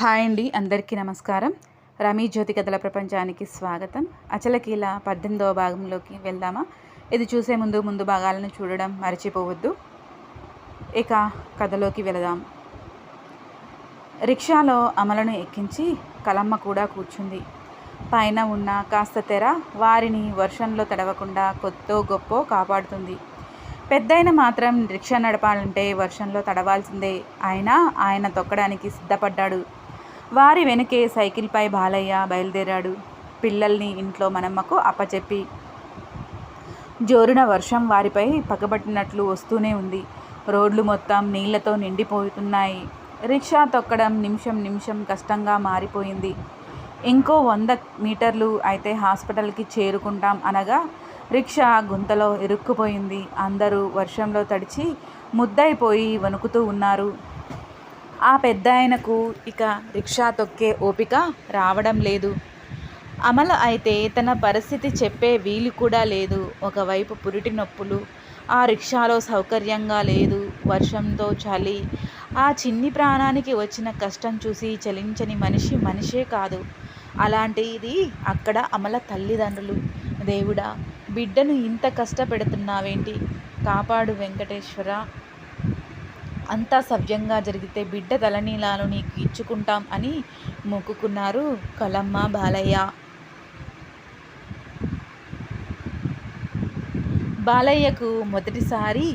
Hi అండి అందరికీ నమస్కారం. రమీ జ్యోతి కథల ప్రపంచానికి స్వాగతం. అచలకీల పద్దెనిమిదవ భాగంలోకి వెళ్దామా? ఇది చూసే ముందు ముందు భాగాలను చూడడం మర్చిపోవద్దు. ఇక కథలోకి వెళదాం. రిక్షాలో అమలను ఎక్కించి కలమ్మ కూడా కూర్చుంది. పైన ఉన్న కాస్త తెర వారిని వర్షంలో తడవకుండా కొత్తో గొప్ప కాపాడుతుంది. పెద్దయిన మాత్రం రిక్షా నడపాలంటే వర్షంలో తడవాల్సిందే. అయినా ఆయన తొక్కడానికి సిద్ధపడ్డాడు. వారి వెనుకే సైకిల్పై బాలయ్య బయలుదేరాడు. పిల్లల్ని ఇంట్లో మనమ్మకు అప్పచెప్పి. జోరున వర్షం వారిపై పగబట్టినట్లు వస్తూనే ఉంది. రోడ్లు మొత్తం నీళ్ళతో నిండిపోతున్నాయి. రిక్షా తొక్కడం నిమిషం నిమిషం కష్టంగా మారిపోయింది. ఇంకో వంద మీటర్లు అయితే హాస్పిటల్కి చేరుకుంటాం అనగా రిక్షా గుంతలో ఇరుక్కుపోయింది. అందరూ వర్షంలో తడిచి ముద్దయిపోయి వణుకుతూ ఉన్నారు. ఆ పెద్ద ఆయనకు ఇక రిక్షా తొక్కే ఓపిక రావడం లేదు. అమల అయితే తన పరిస్థితి చెప్పే వీలు కూడా లేదు. ఒకవైపు పురిటి నొప్పులు ఆ రిక్షాలో సౌకర్యంగా లేదు వర్షంతో చలి ఆ చిన్ని ప్రాణానికి వచ్చిన కష్టం చూసి చలించని మనిషి మనిషే కాదు. అలాంటిది అక్కడ అమల తల్లిదండ్రులు. దేవుడా బిడ్డను ఇంత కష్టపెడుతున్నావేంటి? కాపాడు వెంకటేశ్వర. అంతా సవ్యంగా జరిగితే బిడ్డ తలనీలాలు నీకు ఇచ్చుకుంటాం అని మొక్కుకున్నారు కలమ్మ బాలయ్య. బాలయ్యకు మొదటిసారి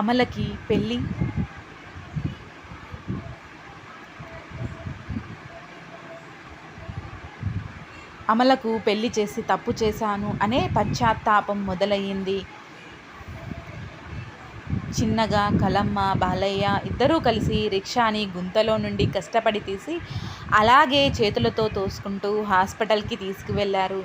అమలకి పెళ్ళి. అమలకు పెళ్ళి చేసి తప్పు చేశాను అనే పశ్చాత్తాపం మొదలయ్యింది. చిన్నగా కలమ్మ బాలయ్య ఇద్దరూ కలిసి రిక్షాని గుంతలో నుండి కష్టపడి తీసి అలాగే చేతులతో తోసుకుంటూ హాస్పిటల్కి తీసుకువెళ్ళారు.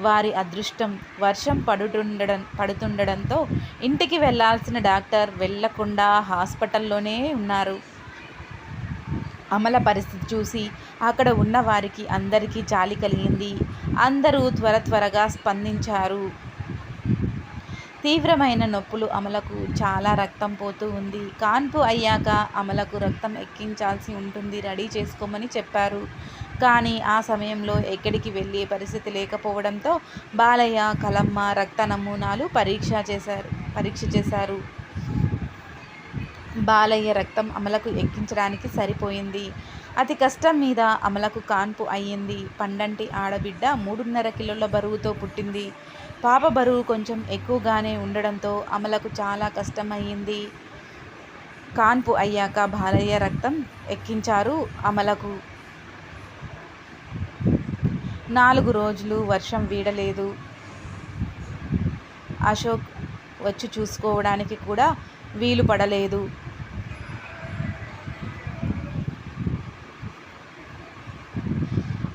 వారి అదృష్టం వర్షం పడుతుండడం పడుతుండడంతో ఇంటికి వెళ్ళాల్సిన డాక్టర్ వెళ్ళకుండా హాస్పిటల్లోనే ఉన్నారు. అమల పరిస్థితి చూసి అక్కడ ఉన్న వారికి అందరికీ జాలి కలిగింది. అందరూ త్వర త్వరగా స్పందించారు. తీవ్రమైన నొప్పులు అమలకు చాలా రక్తం పోతూ ఉంది. కాన్పు అయ్యాక అమలకు రక్తం ఎక్కించాల్సి ఉంటుంది. రెడీ చేసుకోమని చెప్పారు. కానీ ఆ సమయంలో ఎక్కడికి వెళ్ళే పరిస్థితి లేకపోవడంతో బాలయ్య కలమ్మ రక్త నమూనాలు పరీక్ష చేశారు. పరీక్ష చేశారు. బాలయ్య రక్తం అమలకు ఎక్కించడానికి సరిపోయింది. అతి కష్టం మీద అమలకు కాన్పు అయ్యింది. పండంటి ఆడబిడ్డ మూడున్నర కిలోల బరువుతో పుట్టింది. పాప బరువు కొంచెం ఎక్కువగానే ఉండడంతో అమలకు చాలా కష్టమయ్యింది. కాన్పు అయ్యాక బాలయ్య రక్తం ఎక్కించారు అమలకు. నాలుగు రోజులు వర్షం వీడలేదు. అశోక్ వచ్చి చూసుకోవడానికి కూడా వీలు పడలేదు.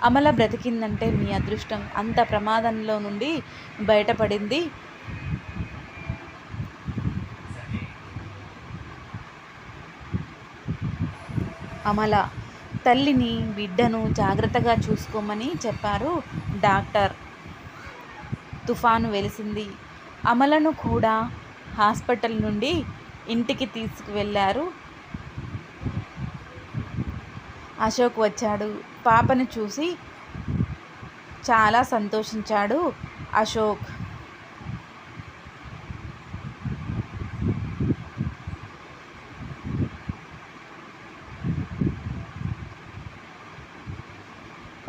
అమల బ్రతికిందంటే మీ అదృష్టం. అంత ప్రమాదంలో నుండి బయటపడింది. అమల తల్లిని బిడ్డను జాగ్రత్తగా చూసుకోమని చెప్పారు డాక్టర్. తుఫాను వెలిసింది. అమలను కూడా హాస్పిటల్ నుండి ఇంటికి తీసుకువెళ్ళారు. అశోక్ వచ్చాడు. పాపను చూసి చాలా సంతోషించాడు అశోక్.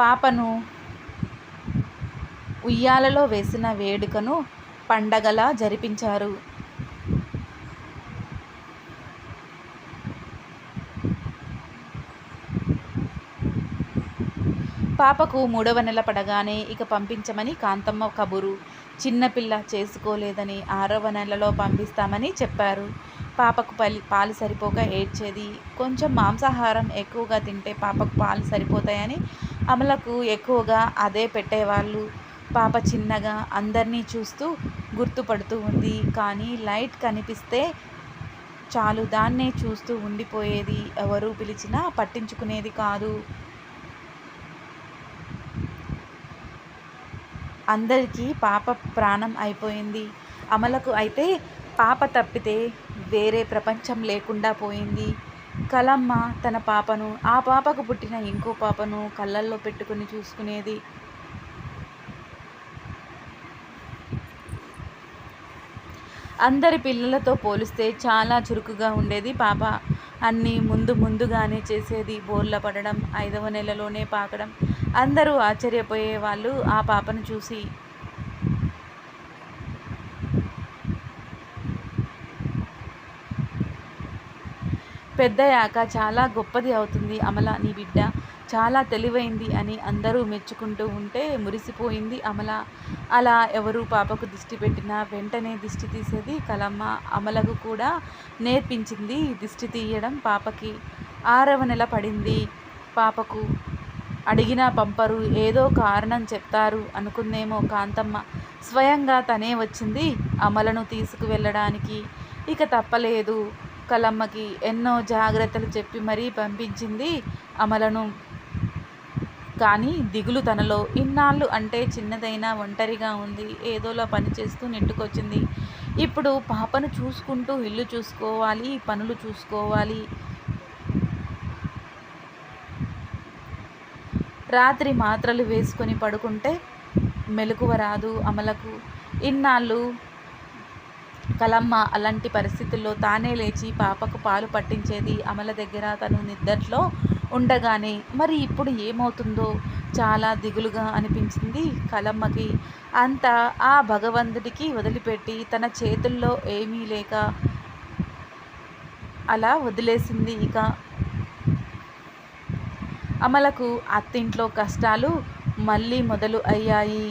పాపను ఉయ్యాలలో వేసిన వేడుకను పండగలా జరిపించారు. పాపకు మూడవ నెల పడగానే ఇక పంపించమని కాంతమ్మ కబురు. చిన్నపిల్ల చేసుకోలేదని ఆరవ నెలలో పంపిస్తామని చెప్పారు. పాపకు పలి పాలు సరిపోక ఏడ్చేది. కొంచెం మాంసాహారం ఎక్కువగా తింటే పాపకు పాలు సరిపోతాయని అమలకు ఎక్కువగా అదే పెట్టేవాళ్ళు. పాప చిన్నగా అందరినీ చూస్తూ గుర్తుపడుతూ ఉంది. కానీ లైట్ కనిపిస్తే చాలు దాన్నే చూస్తూ ఉండిపోయేది. ఎవరు పిలిచినా పట్టించుకునేది కాదు. అందరికీ పాప ప్రాణం అయిపోయింది. అమలకు అయితే పాప తప్పితే వేరే ప్రపంచం లేకుండా పోయింది. కలమ్మ తన పాపను ఆ పాపకు పుట్టిన ఇంకో పాపను కళ్ళల్లో పెట్టుకుని చూసుకునేది. అందరి పిల్లలతో పోలిస్తే చాలా చురుకుగా ఉండేది పాప. అన్నీ ముందు ముందుగానే చేసేది బోర్ల పడడం ఐదవ నెలలోనే పాకడం అందరూ ఆశ్చర్యపోయే వాళ్ళు ఆ పాపను చూసి పెద్దయాక చాలా గొప్పది అవుతుంది. అమల నీ బిడ్డ చాలా తెలివైంది అని అందరూ మెచ్చుకుంటూ ఉంటే మురిసిపోయింది అమల. అలా ఎవరు పాపకు దిష్టి పెట్టినా వెంటనే దిష్టి తీసేది కలమ్మ. అమలకు కూడా నేర్పించింది దిష్టి తీయడం పాపకి. ఆరవ నెల పడింది పాపకు. అడిగినా పంపరు ఏదో కారణం చెప్తారు అనుకుందేమో కాంతమ్మ. స్వయంగా తనే వచ్చింది అమలను తీసుకువెళ్ళడానికి. ఇక తప్పలేదు. కలమ్మకి ఎన్నో జాగ్రత్తలు చెప్పి మరీ పంపించింది అమలను. కానీ దిగులు తనలో. ఇన్నాళ్ళు అంటే చిన్నదైనా ఒంటరిగా ఉంది. ఏదోలా పని చేస్తూ నెట్టుకొచ్చింది. ఇప్పుడు పాపను చూసుకుంటూ ఇల్లు చూసుకోవాలి పనులు చూసుకోవాలి. రాత్రి మాత్రలు వేసుకొని పడుకుంటే మెలకువ రాదు అమలకు. ఇన్నాళ్ళు కలమ్మ అలాంటి పరిస్థితుల్లో తానే లేచి పాపకు పాలు పట్టించేది అమల దగ్గర తను నిద్దట్లో ఉండగానే మరి ఇప్పుడు ఏమవుతుందో? చాలా దిగులుగా అనిపించింది కలమ్మకి. అంత ఆ భగవంతుడికి వదిలిపెట్టి తన చేతుల్లో ఏమీ లేక అలా వదిలేసింది ఇక అమలకు అత్తింట్లో కష్టాలు మళ్ళీ మొదలు అయ్యాయి.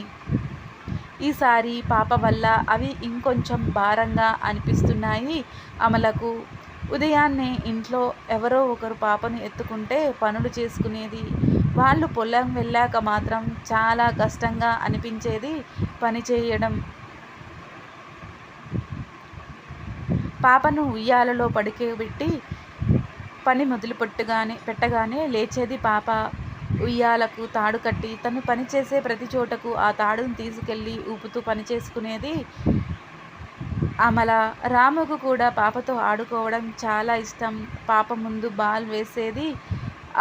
ఈసారి పాప వల్ల అవి ఇంకొంచెం భారంగా అనిపిస్తున్నాయి. అమలకు ఉదయాన్నే ఇంట్లో ఎవరో ఒకరు పాపను ఎత్తుకుంటే పనులు చేసుకునేది వాళ్ళు పొలం వెళ్ళాక మాత్రం చాలా కష్టంగా అనిపించేది పని చేయడం. పాపను ఉయ్యాలలో పడికేబెట్టి పని మొదలు పెట్టగానే పెట్టగానే లేచేది పాప. ఉయ్యాలకు తాడు కట్టి తను పనిచేసే ప్రతి చోటకు ఆ తాడును తీసుకెళ్ళి ఊపుతూ పని చేసుకునేది అమల. రాముకు కూడా పాపతో ఆడుకోవడం చాలా ఇష్టం. పాప ముందు బాల్ వేసేది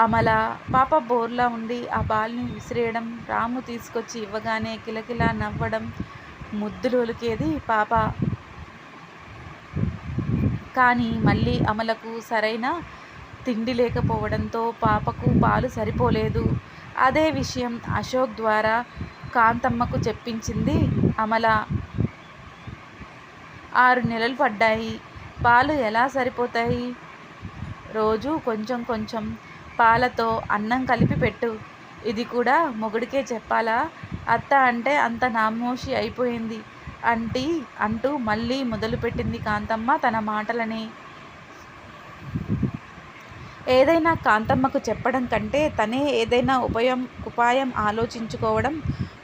అమల. పాప బోర్లా ఉండి ఆ బాల్ని విసిరేయడం రాము తీసుకొచ్చి ఇవ్వగానే కిలకిలా నవ్వడం ముద్దులు ఒలికేది పాప. కానీ మళ్ళీ అమలకు సరైన తిండి లేకపోవడంతో పాపకు పాలు సరిపోలేదు. అదే విషయం అశోక్ ద్వారా కాంతమ్మకు చెప్పించింది అమల. ఆరు నెలలు పడ్డాయి. పాలు ఎలా సరిపోతాయి? రోజు కొంచెం కొంచెం పాలతో అన్నం కలిపి పెట్టు. ఇది కూడా మొగుడికే చెప్పాలా? అత్త అంటే అంత నామోషి అయిపోయింది. అంటీ అంటూ మళ్ళీ మొదలుపెట్టింది కాంతమ్మ తన మాటలని. ఏదైనా కాంతమ్మకు చెప్పడం కంటే తనే ఏదైనా ఉపాయం ఉపాయం ఆలోచించుకోవడం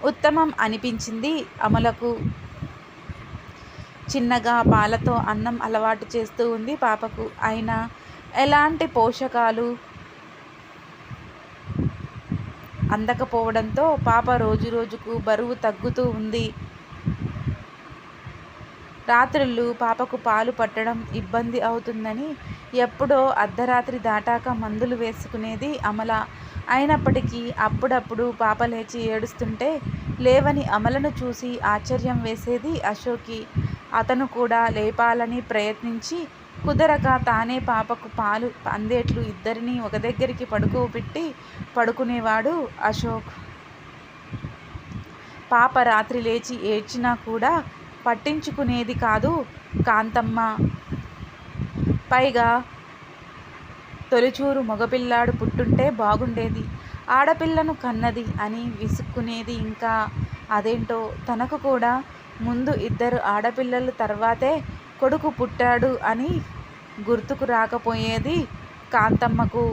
ఉత్తమం అనిపించింది అమలకు. చిన్నగా పాలతో అన్నం అలవాటు చేస్తూ ఉంది పాపకు. అయినా ఎలాంటి పోషకాలు అందకపోవడంతో పాప రోజు రోజుకు బరువు తగ్గుతూ ఉంది. రాత్రుళ్ళు పాపకు పాలు పట్టడం ఇబ్బంది అవుతుందని ఎప్పుడో అర్ధరాత్రి దాటాక మందులు వేసుకునేది అమల. అయినప్పటికీ అప్పుడప్పుడు పాప లేచి ఏడుస్తుంటే లేవని అమలను చూసి ఆశ్చర్యం వేసేది అశోక్కి అతను కూడా లేపాలని ప్రయత్నించి కుదరక తానే పాపకు పాలు అందేట్లు ఇద్దరినీ ఒక దగ్గరికి పడుకోబెట్టి పడుకునేవాడు అశోక్. పాప రాత్రి లేచి ఏడ్చినా కూడా పట్టించుకునేది కాదు కాంతమ్మ. పైగా తొలిచూరు మగపిల్లాడు పుట్టుంటే బాగుండేది. ఆడపిల్లను కన్నది అని విసుక్కునేది ఇంకా అదేంటో తనకు కూడా ముందు ఇద్దరు ఆడపిల్లలు తర్వాతే కొడుకు పుట్టాడు అని గుర్తుకు రాకపోయేది కాంతమ్మకు.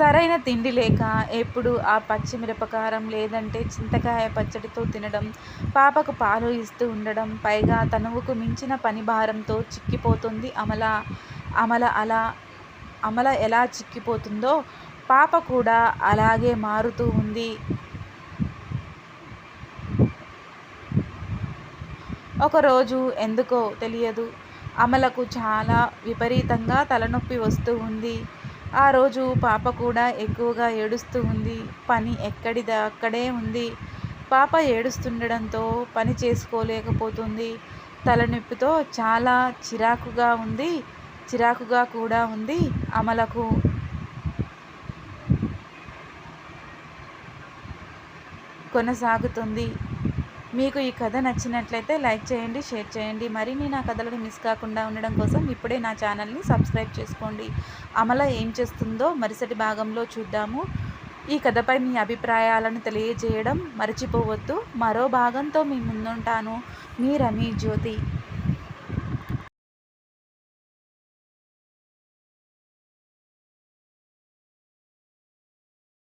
సరైన తిండి లేక ఎప్పుడు ఆ పచ్చిమిరపకారం లేదంటే చింతకాయ పచ్చడితో తినడం పాపకు పాలు ఇస్తూ ఉండడం పైగా తనువుకు మించిన పని భారంతో చిక్కిపోతుంది అమల అమల అలా అమల ఎలా చిక్కిపోతుందో పాప కూడా అలాగే మారుతూ ఉంది. ఒకరోజు ఎందుకో తెలియదు. అమలకు చాలా విపరీతంగా తలనొప్పి వస్తూ ఉంది. ఆ రోజు పాప కూడా ఎక్కువగా ఏడుస్తూ ఉంది. పని ఎక్కడిది అక్కడే ఉంది. పాప ఏడుస్తుండడంతో పని చేసుకోలేకపోతుంది. తలనొప్పితో చాలా చిరాకుగా ఉంది. చిరాకుగా కూడా ఉంది అమలకు. కొనసాగుతుంది. మీకు ఈ కథ నచ్చినట్లయితే లైక్ చేయండి షేర్ చేయండి. మరిన్ని నా కథలను మిస్ కాకుండా ఉండడం కోసం ఇప్పుడే నా ఛానల్ని సబ్స్క్రైబ్ చేసుకోండి. అమల ఏం చేస్తుందో మరుసటి భాగంలో చూద్దాము. ఈ కథపై మీ అభిప్రాయాలను తెలియజేయడం మర్చిపోవద్దు. మరో భాగంతో మీ ముందుంటాను. మీ రమీ జ్యోతి.